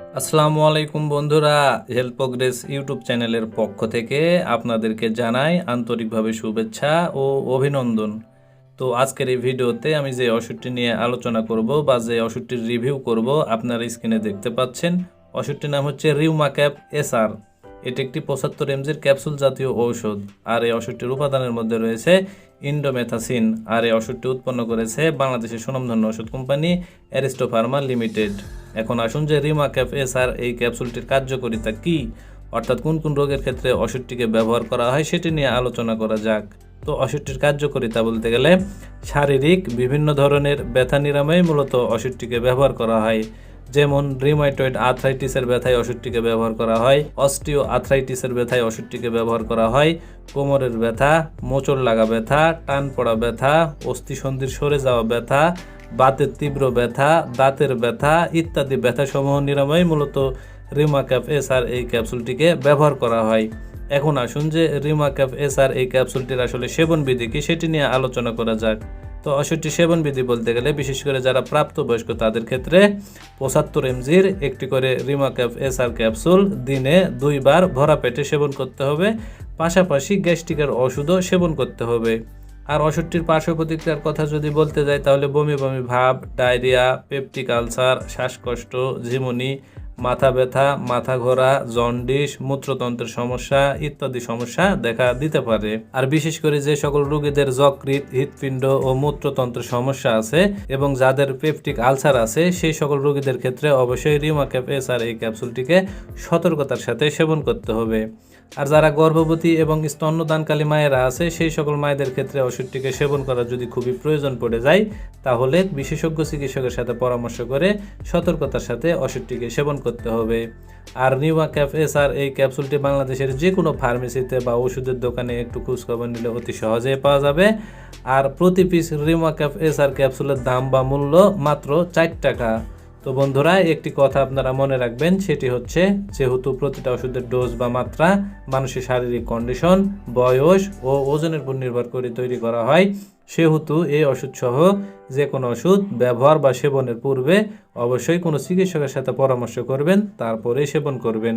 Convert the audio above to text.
আসসালামু আলাইকুম বন্ধুরা হেলথ প্রোগ্রেস ইউটিউব চ্যানেলের পক্ষ থেকে আপনাদেরকে জানাই আন্তরিকভাবে শুভেচ্ছা ও অভিনন্দন। তো আজকের এই ভিডিওতে আমি যে ওষুধটি নিয়ে আলোচনা করব বা যে ওষুধটির রিভিউ করব, আপনারা স্ক্রিনে দেখতে পাচ্ছেন, ওষুধটির নাম হচ্ছে রিউমা ক্যাপ এসআর এটি একটি পঁচাত্তর এমজির ক্যাপসুল জাতীয় ঔষধ। আর এই ওষুধটির উপাদানের মধ্যে রয়েছে ইন্ডোমেথাসিন। আর এই ওষুধটি উৎপন্ন করেছে বাংলাদেশের সুনামধন্য ওষুধ কোম্পানি অ্যারিস্টো ফার্মা লিমিটেড এখন আসুন যে রিমা ক্যাপ এসআর এই ক্যাপসুলটির কার্যকারিতা কি? অর্থাৎ কোন কোন রোগের ক্ষেত্রে ওষুধটিকে ব্যবহার করা হয় সেটি নিয়ে আলোচনা করা যাক। তো ওষুধটির কার্যকারিতা বলতে গেলে শারীরিক বিভিন্ন ধরনের ব্যথা নিরাময়ে মূলত ওষুধটিকে ব্যবহার করা হয়। যেমন রিমাইটয়েড আর্থ্রাইটিসের ব্যথায় ওষুধটিকে ব্যবহার করা হয়, অস্টিও আর্থ্রাইটিসের ব্যথায় ওষুধটিকে ব্যবহার করা হয়, কোমরের ব্যথা, মোচড় লাগা ব্যথা, টান পড়া ব্যথা অস্থিসন্ধির সরে যাওয়া ব্যথা বাতের তীব্র ব্যথা, দাঁতের ব্যথা ইত্যাদি ব্যথাসমূহ নিরাময়ে মূলত রিমা ক্যাপ এসআর এই ক্যাপসুলটিকে ব্যবহার করা হয়। এখন আসুন যে রিমা ক্যাপ এসআর এই ক্যাপসুলটির আসলে সেবন বিধি কি সেটি নিয়ে আলোচনা করা যাক। তো ওষুধটি সেবন বিধি বলতে গেলে বিশেষ করে যারা প্রাপ্তবয়স্ক তাদের ক্ষেত্রে পঁচাত্তর এমজির একটি করে রিমা ক্যাপ এসআর ক্যাপসুল দিনে দুইবার ভরা পেটে সেবন করতে হবে। পাশাপাশি গ্যাস্ট্রিকের ওষুধও সেবন করতে হবে। আর ওষুধটির পার্শ্ব প্রতিক্রিয়ার কথা যদি বলতে যাই, তাহলে বমি বমি ভাব, ডায়রিয়া পেপটিক আলসার শ্বাসকষ্ট, ঝিমুনি মাথা ব্যথা, মাথা ঘোরা, জন্ডিস, মূত্রতন্ত্রের সমস্যা ইত্যাদি সমস্যা দেখা দিতে পারে। আর বিশেষ করে যে সকল রোগীদের যকৃত হৃৎপিণ্ড ও মূত্রতন্ত্রের সমস্যা আছে এবং যাদের পেপটিক আলসার আছে, সেই সকল রোগীদের ক্ষেত্রে অবশ্যই রিমাক্যাপ এস আর এই ক্যাপসুলটিকে সতর্কতার সাথে সেবন করতে হবে। আর যারা গর্ভবতী এবং স্তন্যদানকালী মায়েরা আছে, সেই সকল মায়েদের ক্ষেত্রে ওষুধটিকে সেবন করা যদি খুবই প্রয়োজন পড়ে যায়, তাহলে বিশেষজ্ঞ চিকিৎসকের সাথে পরামর্শ করে সতর্কতার সাথে ওষুধটিকে সেবন করতে হবে। আর নিউয়া ক্যাপ এস আর এই ক্যাপসুলটি বাংলাদেশের যে কোনো ফার্মেসিতে বা ওষুধের দোকানে একটু খোঁজখবর নিলে অতি সহজেই পাওয়া যাবে। আর প্রতি পিস রিমা ক্যাফ এস আর ক্যাপসুলের দাম বা মূল্য মাত্র চার টাকা। তো বন্ধুরা, একটি কথা আপনারা মনে রাখবেন, সেটি হচ্ছে যেহেতু প্রতিটা ওষুধের ডোজ বা মাত্রা মানুষের শারীরিক কন্ডিশন, বয়স ও ওজনের উপর নির্ভর করে তৈরি করা হয়, সেহেতু এই ওষুধ সহ যে কোনো ওষুধ ব্যবহার বা সেবনের পূর্বে অবশ্যই কোনো চিকিৎসকের সাথে পরামর্শ করবেন, তারপরে সেবন করবেন।